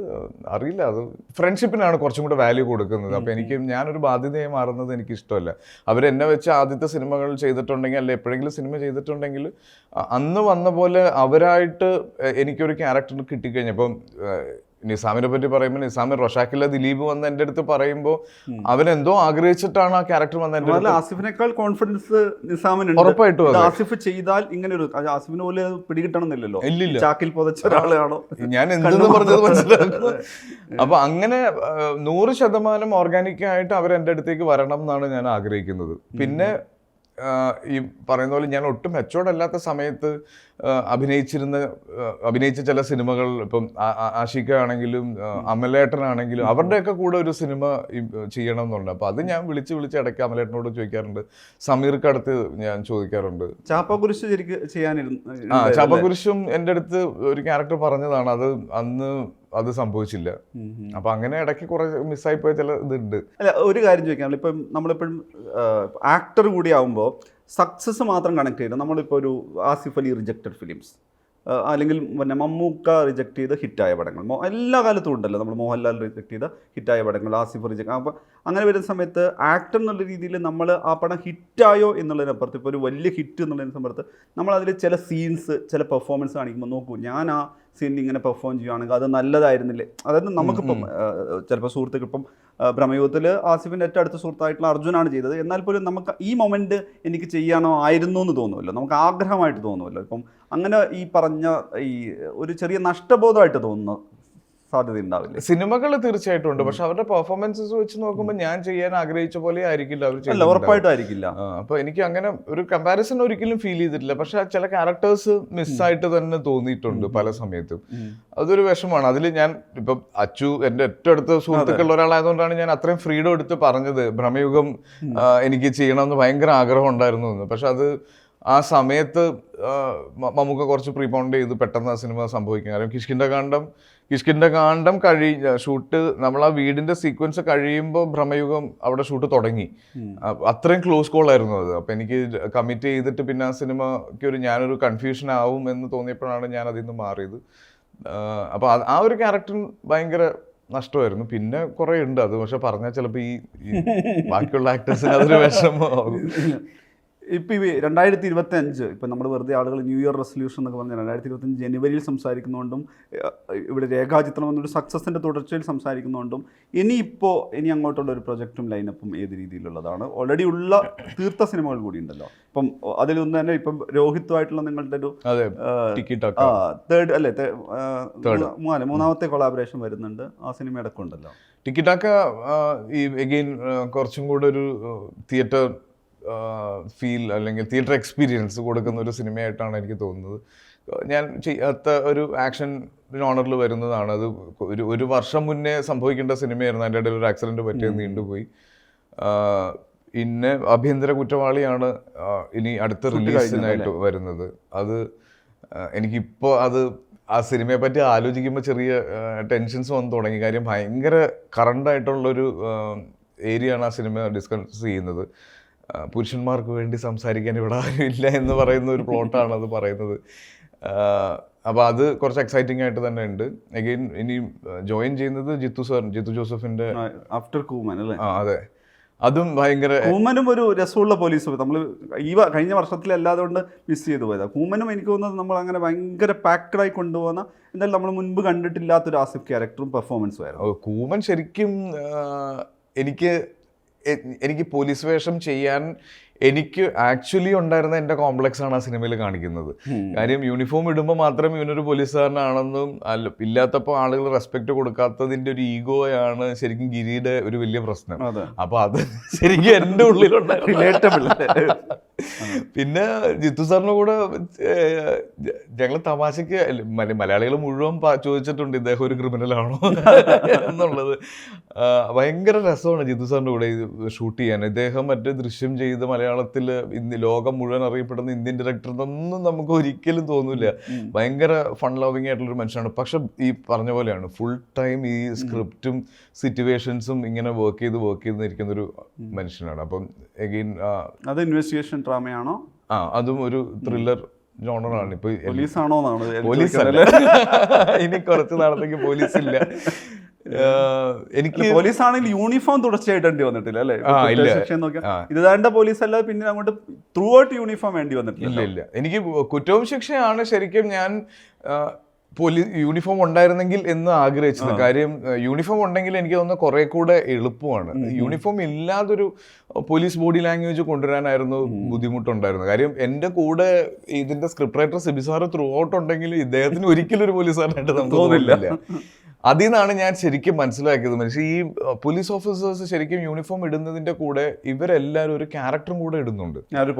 അറിയില്ല. അത് ഫ്രണ്ട്ഷിപ്പിനാണ് കുറച്ചും കൂടെ വാല്യൂ കൊടുക്കുന്നത്. അപ്പോൾ എനിക്ക് ഞാനൊരു ബാധ്യതയായി മാറുന്നത് എനിക്ക് ഇഷ്ടമല്ല അവരെന്നെ വെച്ച് ആദ്യത്തെ സിനിമകൾ ചെയ്തിട്ടുണ്ടെങ്കിൽ അല്ലെ എപ്പോഴെങ്കിലും സിനിമ ചെയ്തിട്ടുണ്ടെങ്കിൽ അന്ന് വന്ന പോലെ അവരായിട്ട് എനിക്കൊരു ക്യാരക്ടർ കിട്ടിക്കഴിഞ്ഞപ്പം നിസാമിനെ പറ്റി പറയുമ്പോൾ നിസാമിൻ റൊഷാക്കില്ല ദിലീപ് വന്ന് എന്റെ അടുത്ത് പറയുമ്പോൾ അവൻ എന്തോ ആഗ്രഹിച്ചിട്ടാണ് ആ ക്യാരക്ടർ വന്ന് എന്റെ അടുത്ത് ആസിഫിനേക്കാൾ കോൺഫിഡൻസ് നിസാമിന് ഉറപ്പായിട്ടും ആസിഫ് ചെയ്താൽ ഇങ്ങനെ ഒരു ആസിഫിനെ പോലെ പിടികിട്ടണമെന്നില്ലല്ലോ. ഇല്ലില്ല. ചാക്കിൽ പുതച്ച ഒരാളാണോ ഞാൻ എന്തെന്ന് പറഞ്ഞത് മനസ്സിലാക്കുന്നു. അപ്പൊ അങ്ങനെ നൂറ് ശതമാനം ഓർഗാനിക് ആയിട്ട് അവർ എന്റെ അടുത്തേക്ക് വരണം എന്നാണ് ഞാൻ ആഗ്രഹിക്കുന്നത്. പിന്നെ ഈ പറയുന്ന പോലെ ഞാൻ ഒട്ടും മെച്ചോടല്ലാത്ത സമയത്ത് അഭിനയിച്ചിരുന്ന അഭിനയിച്ച ചില സിനിമകൾ ഇപ്പം ആഷിക ആണെങ്കിലും അമലേട്ടനാണെങ്കിലും അവരുടെയൊക്കെ കൂടെ ഒരു സിനിമ ചെയ്യണം എന്നുണ്ട് അപ്പോൾ അത് ഞാൻ വിളിച്ച് വിളിച്ച് ഇടയ്ക്ക് അമലേട്ടനോട് ചോദിക്കാറുണ്ട്. സമീർക്ക് അടുത്ത് ഞാൻ ചോദിക്കാറുണ്ട്. ചാപ്പകുരിശ് ചെയ്യാനിരുന്നു ആ ചാപ്പക്കുരിശും എന്റെ അടുത്ത് ഒരു ക്യാരക്ടർ പറഞ്ഞതാണ്. അത് അന്ന് അത് സംഭവിച്ചില്ല. അപ്പൊ അങ്ങനെ ഇടയ്ക്ക് കുറെ മിസ്സായി പോയ ചില ഇതുണ്ട്. അല്ല ഒരു കാര്യം ചോദിക്കാം. ഇപ്പം നമ്മളിപ്പോഴും ആക്ടർ കൂടി ആവുമ്പോൾ സക്സസ് മാത്രം കണക്ട് ചെയ്ത് നമ്മളിപ്പോൾ ഒരു ആസിഫ് അലി റിജക്റ്റഡ് ഫിലിംസ് അല്ലെങ്കിൽ പിന്നെ മമ്മൂക്ക റിജക്ട് ചെയ്ത ഹിറ്റായ പടങ്ങൾ. എല്ലാ കാലത്തും ഉണ്ടല്ലോ. നമ്മൾ മോഹൻലാൽ റിജക്ട് ചെയ്ത ഹിറ്റായ പടങ്ങൾ ആസിഫ് റിജക്ട് അപ്പോൾ അങ്ങനെ വരുന്ന സമയത്ത് ആക്ടർ എന്നുള്ള രീതിയിൽ നമ്മൾ ആ പടം ഹിറ്റായോ എന്നുള്ളതിനപ്പുറത്ത് ഇപ്പോൾ ഒരു വലിയ ഹിറ്റ് എന്നുള്ളതിന് സമയത്ത് നമ്മൾ അതിൽ ചില സീൻസ് ചില പെർഫോമൻസ് കാണിക്കുമ്പോൾ നോക്കൂ ഞാൻ ആ സീനിൽ ഇങ്ങനെ പെർഫോം ചെയ്യുകയാണെങ്കിൽ അത് നല്ലതായിരുന്നില്ലേ? അതായത് നമുക്കിപ്പം ചിലപ്പോൾ സുഹൃത്തുക്കൾ ഇപ്പം ഭ്രമയുഗത്തിൽ ആസിഫിന്റെ ഏറ്റവും അടുത്ത സുഹൃത്തായിട്ടുള്ള അർജുനാണ് ചെയ്തത്. എന്നാൽ പോലും നമുക്ക് ഈ മൊമെന്റ് എനിക്ക് ചെയ്യാനോ ആയിരുന്നു എന്ന് തോന്നുമല്ലോ. നമുക്ക് ആഗ്രഹമായിട്ട് തോന്നുമല്ലോ. ഇപ്പം അങ്ങനെ ഈ പറഞ്ഞ ഈ ഒരു ചെറിയ നഷ്ടബോധമായിട്ട് തോന്നുന്ന സാധ്യത ഉണ്ടാവില്ല സിനിമകൾ തീർച്ചയായിട്ടും ഉണ്ട്. പക്ഷെ അവരുടെ പെർഫോമൻസസ് വെച്ച് നോക്കുമ്പോൾ ഞാൻ ചെയ്യാൻ ആഗ്രഹിച്ച പോലെ ആയിരിക്കില്ല അവർ ഉറപ്പായിട്ടും ആയിരിക്കില്ല. അപ്പൊ എനിക്ക് അങ്ങനെ ഒരു കമ്പാരിസൺ ഒരിക്കലും ഫീൽ ചെയ്തിട്ടില്ല. പക്ഷെ ചില ക്യാരക്ടേഴ്സ് മിസ്സായിട്ട് തന്നെ തോന്നിയിട്ടുണ്ട് പല സമയത്തും. അതൊരു വിഷമമാണ്. അതിൽ ഞാൻ ഇപ്പൊ അച്ചു എന്റെ ഏറ്റവും അടുത്ത സുഹൃത്തുക്കളുടെ ഒരാളായതുകൊണ്ടാണ് ഞാൻ അത്രയും ഫ്രീഡം എടുത്ത് പറഞ്ഞത്. ഭ്രമയുഗം എനിക്ക് ചെയ്യണമെന്ന് ഭയങ്കര ആഗ്രഹം ഉണ്ടായിരുന്നു എന്ന്. പക്ഷെ അത് ആ സമയത്ത് മമ്മൂക്ക കുറച്ച് പ്രീപോണ്ട് ചെയ്ത് പെട്ടെന്ന് ആ സിനിമ സംഭവിക്കും. കാരണം കിഷ്കിന്റെ കാണ്ഡം കിഷ്കിന്റെ കാണ്ഡം കഴി ഷൂട്ട് നമ്മൾ ആ വീടിന്റെ സീക്വൻസ് കഴിയുമ്പോൾ ഭ്രമയുഗം അവിടെ ഷൂട്ട് തുടങ്ങി. അത്രയും ക്ലോസ് കോൾ ആയിരുന്നു അത്. അപ്പം എനിക്ക് കമ്മിറ്റ് ചെയ്തിട്ട് പിന്നെ ആ സിനിമയ്ക്ക് ഒരു ഞാനൊരു കൺഫ്യൂഷൻ ആവും എന്ന് തോന്നിയപ്പോഴാണ് ഞാൻ അതിൽ നിന്ന് മാറിയത്. അപ്പോൾ ആ ഒരു ക്യാരക്ടർ ഭയങ്കര നഷ്ടമായിരുന്നു. പിന്നെ കുറേ ഉണ്ട്. അത് പക്ഷെ പറഞ്ഞാൽ ചിലപ്പോൾ ഈ ഈ ബാക്കിയുള്ള ആക്ടേഴ്സിന് അതൊരു വിഷമമാകും. ഇപ്പം ഈ രണ്ടായിരത്തി ഇരുപത്തി അഞ്ച് ഇപ്പം നമ്മൾ വെറുതെ ആളുകൾ ന്യൂ ഇയർ റെസൊല്യൂഷൻ എന്നൊക്കെ പറഞ്ഞാൽ രണ്ടായിരത്തി ഇരുപത്തഞ്ച് ജനുവരിയിൽ സംസാരിക്കുന്നതുകൊണ്ടും ഇവിടെ രേഖാചിത്രം എന്നൊരു സക്സസിന്റെ തുടർച്ചയിൽ സംസാരിക്കുന്നതുകൊണ്ടും ഇനിയിപ്പോൾ ഇനി അങ്ങോട്ടുള്ള ഒരു പ്രൊജക്റ്റും ലൈനപ്പും ഏത് രീതിയിലുള്ളതാണ്? ഓൾറെഡി ഉള്ള തീർത്ത സിനിമകൾ കൂടി ഉണ്ടല്ലോ. ഇപ്പം അതിലൊന്ന് തന്നെ ഇപ്പം രോഹിത്തുമായിട്ടുള്ള നിങ്ങളുടെ ഒരു തേർഡ് അല്ലേ മൂന്നാൽ മൂന്നാമത്തെ കൊളാബറേഷൻ വരുന്നുണ്ട്. ആ സിനിമ അടക്കമുണ്ടല്ലോ ടിക്കറ്റാക്ക ഈ എഗെയിൻ കുറച്ചും കൂടെ ഒരു തിയേറ്റർ ഫീൽ അല്ലെങ്കിൽ തിയേറ്റർ എക്സ്പീരിയൻസ് കൊടുക്കുന്ന ഒരു സിനിമയായിട്ടാണ് എനിക്ക് തോന്നുന്നത്. ഞാൻ ചെയ്യാത്ത ഒരു ആക്ഷൻ ഓണറിൽ വരുന്നതാണ്. അത് ഒരു ഒരു വർഷം മുന്നേ സംഭവിക്കേണ്ട സിനിമയായിരുന്നു. അതിന്റെ ഇടയിൽ ഒരു ആക്സിഡന്റ് പറ്റിയത് നീണ്ടുപോയി. പിന്നെ ആഭ്യന്തര കുറ്റവാളിയാണ് ഇനി അടുത്ത റിലീസിനായിട്ട് വരുന്നത്. അത് എനിക്കിപ്പോൾ അത് ആ സിനിമയെ പറ്റി ആലോചിക്കുമ്പോൾ ചെറിയ ടെൻഷൻസ് വന്നു തുടങ്ങി. കാര്യം ഭയങ്കര കറണ്ടായിട്ടുള്ളൊരു ഏരിയയാണ് ആ സിനിമ ഡിസ്കസ് ചെയ്യുന്നത്. പുരുഷന്മാർക്ക് വേണ്ടി സംസാരിക്കാൻ ഇവിടെ ആരും ഇല്ല എന്ന് പറയുന്ന ഒരു പ്ലോട്ടാണ് അത് പറയുന്നത്. അപ്പോൾ അത് കുറച്ച് എക്സൈറ്റിംഗ് ആയിട്ട് തന്നെ ഉണ്ട്. അഗെയിൻ ഇനി ജോയിൻ ചെയ്യുന്നത് ജിത്തു സാർ ജിത്തു ജോസഫിന്റെ ആഫ്റ്റർ കൂമൻ അല്ലേ? ആ അതെ. അതും ഭയങ്കര കൂമനും ഒരു രസമുള്ള പോലീസ് നമ്മൾ ഈ കഴിഞ്ഞ വർഷത്തിലല്ലാതെ കൊണ്ട് മിസ് ചെയ്തു പോയതാണ് കൂമനും എനിക്ക് തോന്നുന്നത് നമ്മൾ അങ്ങനെ ഭയങ്കര പാക്ഡായി കൊണ്ടുപോകുന്ന എന്തായാലും നമ്മൾ മുൻപ് കണ്ടിട്ടില്ലാത്തൊരു ആസിഫ് ക്യാരക്ടറും പെർഫോമൻസും ആയിരുന്നു. കൂമൻ ശരിക്കും എനിക്ക് എനിക്ക് പോലീസ് വേഷം ചെയ്യാൻ എനിക്ക് ആക്ച്വലി ഉണ്ടായിരുന്ന എന്റെ കോംപ്ലക്സ് ആണ് ആ സിനിമയിൽ കാണിക്കുന്നത്. കാര്യം യൂണിഫോം ഇടുമ്പോൾ മാത്രം ഇവനൊരു പോലീസുകാരനാണെന്നും അല്ല ഇല്ലാത്തപ്പോൾ ആളുകൾ റെസ്പെക്ട് കൊടുക്കാത്തതിന്റെ ഒരു ഈഗോയാണ് ശരിക്കും ഗിരിയുടെ ഒരു വലിയ പ്രശ്നം. അപ്പോൾ അപ്പൊ അത് ശരിക്കും എന്റെ ഉള്ളിലുണ്ടായിരുന്നു. റിലേറ്റബിൾ പിന്നെ ജിത്തു സാറിന്റെ കൂടെ ഞങ്ങൾ തമാശക്ക് മലയാളികൾ മുഴുവൻ ചോദിച്ചിട്ടുണ്ട് ഇദ്ദേഹം ഒരു ക്രിമിനൽ ആണോ എന്നുള്ളത് ഭയങ്കര രസമാണ് ജിത്തു സാറിന്റെ കൂടെ ഷൂട്ട് ചെയ്യാൻ. ഇദ്ദേഹം മറ്റേ ദൃശ്യം ചെയ്ത് മലയാളത്തിൽ ഇന്ന് ലോകം മുഴുവൻ അറിയപ്പെടുന്ന ഇന്ത്യൻ ഡയറക്ടർ എന്നൊന്നും നമുക്ക് ഒരിക്കലും തോന്നില്ല ഭയങ്കര ഫൺ ലവിങ് ആയിട്ടുള്ള ഒരു മനുഷ്യനാണ്. പക്ഷെ ഈ പറഞ്ഞ പോലെയാണ് ഫുൾ ടൈം ഈ സ്ക്രിപ്റ്റും സിറ്റുവേഷൻസും ഇങ്ങനെ വർക്ക് ചെയ്ത് വർക്ക് ചെയ്ത് ഇരിക്കുന്ന ഒരു മനുഷ്യനാണ്. അപ്പം എഗെയിൻ അത് ഇൻവെസ്റ്റിഗേഷൻ ഡ്രാമയാണോ ആ അതും ഒരു ത്രില്ലർ ജോണറാണ് ഇപ്പൊ പോലീസ് ആണോ എന്നാണ് പോലീസ് ഇനി കുറച്ച് നാളത്തേക്ക് പോലീസ് ഇല്ല എനിക്ക് പോലീസ് ആണെങ്കിൽ യൂണിഫോം തുടർച്ചയായിട്ട് വേണ്ടി വന്നിട്ടില്ല അല്ലേ? ആ, ഇല്ല. സെക്ഷൻ നോക്കിയാൽ ആ. ഇത് താണ്ട പോലീസ് അല്ലാതെ പിന്നെ അങ്ങോട്ട് ത്രൂ ഔട്ട് യൂണിഫോം വേണ്ടി വന്നിട്ടില്ല. ഇല്ല ഇല്ല. എനിക്ക് കുറ്റവും ശിക്ഷയാണ് ശരിക്കും ഞാൻ പോലീസ് യൂണിഫോം ഉണ്ടായിരുന്നെങ്കിൽ എന്ന് ആഗ്രഹിച്ചത് കാര്യം യൂണിഫോം ഉണ്ടെങ്കിൽ എനിക്ക് തോന്നുന്നു കുറെ കൂടെ എളുപ്പമാണ്. യൂണിഫോം ഇല്ലാതൊരു പോലീസ് ബോഡി ലാംഗ്വേജ് കൊണ്ടുവരാനായിരുന്നു ബുദ്ധിമുട്ടുണ്ടായിരുന്നത് കാര്യം എന്റെ കൂടെ ഇതിന്റെ script writer Sibi sir throughout ഉണ്ടെങ്കിൽ ഇദ്ദേഹത്തിന് ഒരിക്കലും ഒരു പോലീസുകാരനായിട്ട് നമുക്ക് തോന്നില്ല. അതിൽ നിന്നാണ് ഞാൻ ശരിക്കും മനസ്സിലാക്കിയത്. മനുഷ്യ ഈ പോലീസ് ഓഫീസേഴ്സ് ശരിക്കും യൂണിഫോം ഇടുന്നതിന്റെ കൂടെ ഇവരെല്ലാവരും ഒരു ക്യാരക്ടറും കൂടെ ഇടുന്നുണ്ട്. ഒരു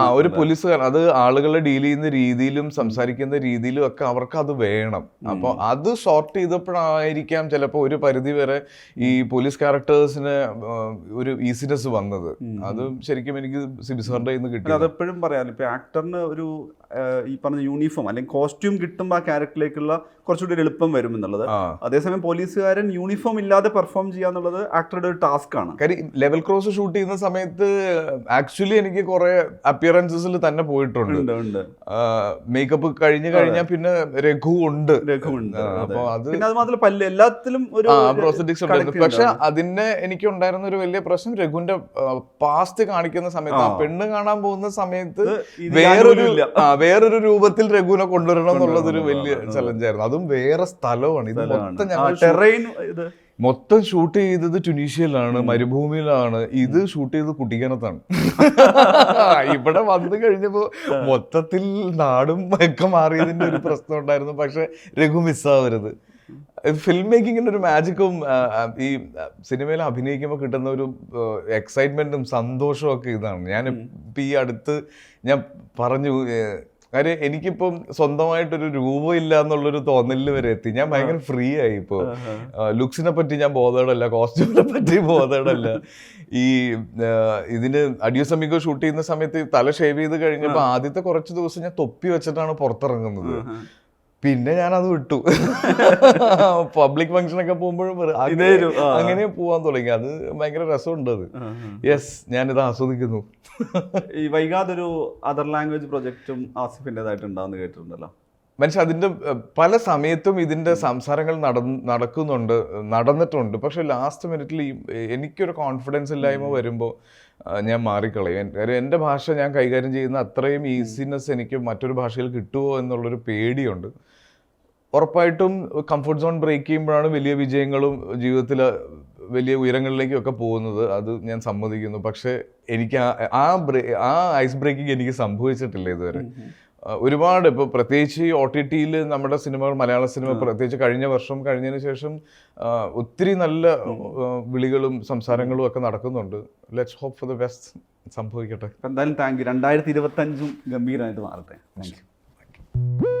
ആ ഒരു പോലീസുകാരൻ അത് ആളുകളെ ഡീൽ ചെയ്യുന്ന രീതിയിലും സംസാരിക്കുന്ന രീതിയിലും ഒക്കെ അവർക്ക് അത് വേണം അപ്പൊ അത് സോർട്ട് ചെയ്തപ്പോഴായിരിക്കാം ചിലപ്പോൾ ഒരു പരിധി വരെ ഈ പോലീസ് ക്യാരക്ടേഴ്സിന് ഒരു ഈസിനെസ് വന്നത്. അത് ശരിക്കും എനിക്ക് നിന്ന് അല്ല, കിട്ടി അതെപ്പോഴും പറയാം. ഇപ്പൊ ആക്ടറിന് ഒരു ഈ പറഞ്ഞ യൂണിഫോം അല്ലെങ്കിൽ കോസ്റ്റ്യൂം കിട്ടുമ്പോൾ ആ ക്യാരക്ടറിലേക്കുള്ള കുറച്ചുകൂടി എളുപ്പം വരും എന്നുള്ളത്. ആ. അതേസമയം പോലീസുകാരൻ യൂണിഫോം ഇല്ലാതെ പെർഫോം ചെയ്യുക എന്നുള്ളത് ആക്ടറുടെ ഒരു ടാസ്ക് ആണ്. കാര്യം ലെവൽ ക്രോസ് ഷൂട്ട് ചെയ്യുന്ന സമയത്ത് ആക്ച്വലി എനിക്ക് കുറെ അപ്പിയറൻസസിൽ തന്നെ പോയിട്ടുണ്ട്. മേക്കപ്പ് കഴിഞ്ഞു കഴിഞ്ഞാൽ പിന്നെ രഘു ഉണ്ട്. ആ, അതെ. അത് പിന്നെ അത് മാത്രമല്ല പല്ല് എല്ലാത്തിലും ഒരു ആ പ്രോസറ്റിക്സ് ഉണ്ടായിരുന്നു. പക്ഷെ. അതിന്റെ എനിക്ക് ഉണ്ടായിരുന്ന ഒരു വലിയ പ്രശ്നം രഘുവിന്റെ പാസ്റ്റ് കാണിക്കുന്ന സമയത്ത് ആ. പെണ്ണ് കാണാൻ പോകുന്ന സമയത്ത് വേറൊരു വേറൊരു രൂപത്തിൽ രഘുവിനെ കൊണ്ടുവരണം എന്നുള്ളതൊരു ഒരു വലിയ ചലഞ്ചായിരുന്നു ചലഞ്ച് ആയിരുന്നു. അതും വേറെ സ്ഥലമാണ് ഇത് മൊത്തം ടെറൈൻ ഇത്. മൊത്തം ഷൂട്ട് ചെയ്തത് ടുനീഷ്യയിലാണ് മരുഭൂമിയിലാണ്. ഇത് ഷൂട്ട് ചെയ്തത് കുട്ടിക്കനത്താണ്. ഇവിടെ വന്നു കഴിഞ്ഞപ്പോ മൊത്തത്തിൽ നാടും ഒക്കെ മാറിയതിന്റെ ഒരു പ്രശ്നം ഉണ്ടായിരുന്നു. പക്ഷെ രഘു മിസ്സാവരുത് ഫിലിം മേക്കിങ്ങിന്റെ ഒരു മാജിക്കും ഈ സിനിമയിൽ അഭിനയിക്കുമ്പോൾ കിട്ടുന്ന ഒരു എക്സൈറ്റ്മെന്റും സന്തോഷവും ഒക്കെ ഇതാണ്. ഞാൻ ഇപ്പം ഈ അടുത്ത് ഞാൻ പറഞ്ഞു കാര്യം എനിക്കിപ്പം സ്വന്തമായിട്ടൊരു രൂപ ഇല്ല എന്നുള്ളൊരു തോന്നലിൽ വരെ എത്തി. ഞാൻ ഭയങ്കര ഫ്രീ ആയി ഇപ്പോൾ ലുക്സിനെ പറ്റി ഞാൻ ബോധമല്ല കോസ്റ്റ്യൂമിനെ പറ്റി ബോധമല്ല ഈ ഇതിന് അമിഗോ ഷൂട്ട് ചെയ്യുന്ന സമയത്ത് തല ഷേവ് ചെയ്ത് കഴിഞ്ഞപ്പോൾ ആദ്യത്തെ കുറച്ച് ദിവസം ഞാൻ തൊപ്പി വെച്ചിട്ടാണ് പുറത്തിറങ്ങുന്നത്. പിന്നെ ഞാൻ അത് വിട്ടു പബ്ലിക് ഫംഗ്ഷനൊക്കെ പോകുമ്പോഴും അങ്ങനെ- പോവാൻ തുടങ്ങി. അത് ഭയങ്കര രസമുണ്ട് അത്. യെസ് ഞാനിത് ആസ്വദിക്കുന്നു. ഈ വൈകാതെ ഒരു അതർ ലാംഗ്വേജ് പ്രൊജക്റ്റും ആസിഫിന്റെതായിട്ട് ഉണ്ടാവുന്ന കേട്ടിട്ടുണ്ടല്ലോ. മനുഷ്യ അതിന്റെ പല സമയത്തും ഇതിന്റെ സംസാരങ്ങൾ നടന്ന് നടക്കുന്നുണ്ട് നടന്നിട്ടുണ്ട്. പക്ഷെ ലാസ്റ്റ് മിനിറ്റിൽ ഈ എനിക്കൊരു കോൺഫിഡൻസ് ഇല്ലായ്മ വരുമ്പോൾ ഞാൻ മാറിക്കളയും. കാര്യം എന്റെ ഭാഷ ഞാൻ കൈകാര്യം ചെയ്യുന്ന അത്രയും ഈസിനെസ് എനിക്ക് മറ്റൊരു ഭാഷയിൽ കിട്ടുമോ എന്നുള്ളൊരു പേടിയുണ്ട്. ഉറപ്പായിട്ടും കംഫർട്ട് സോൺ ബ്രേക്ക് ചെയ്യുമ്പോഴാണ് വലിയ വിജയങ്ങളും ജീവിതത്തിൽ വലിയ ഉയരങ്ങളിലേക്കൊക്കെ പോകുന്നത്. അത് ഞാൻ സമ്മതിക്കുന്നു. പക്ഷേ എനിക്ക് ആ ആ ബ്രേ ആ ഐസ് ബ്രേക്കിംഗ് എനിക്ക് സംഭവിച്ചിട്ടില്ല ഇതുവരെ. ഒരുപാട് ഇപ്പോൾ പ്രത്യേകിച്ച് ഒ ടി ടിയിൽ നമ്മുടെ സിനിമകൾ മലയാള സിനിമ പ്രത്യേകിച്ച് കഴിഞ്ഞ വർഷം കഴിഞ്ഞതിന് ശേഷം ഒത്തിരി നല്ല വിളികളും സംസാരങ്ങളും ഒക്കെ നടക്കുന്നുണ്ട്. Let's hope for the best സംഭവിക്കട്ടെ. എന്തായാലും താങ്ക് യു രണ്ടായിരത്തി ഇരുപത്തഞ്ചും ഗംഭീരമായിട്ട് മാറട്ടെ. Thank you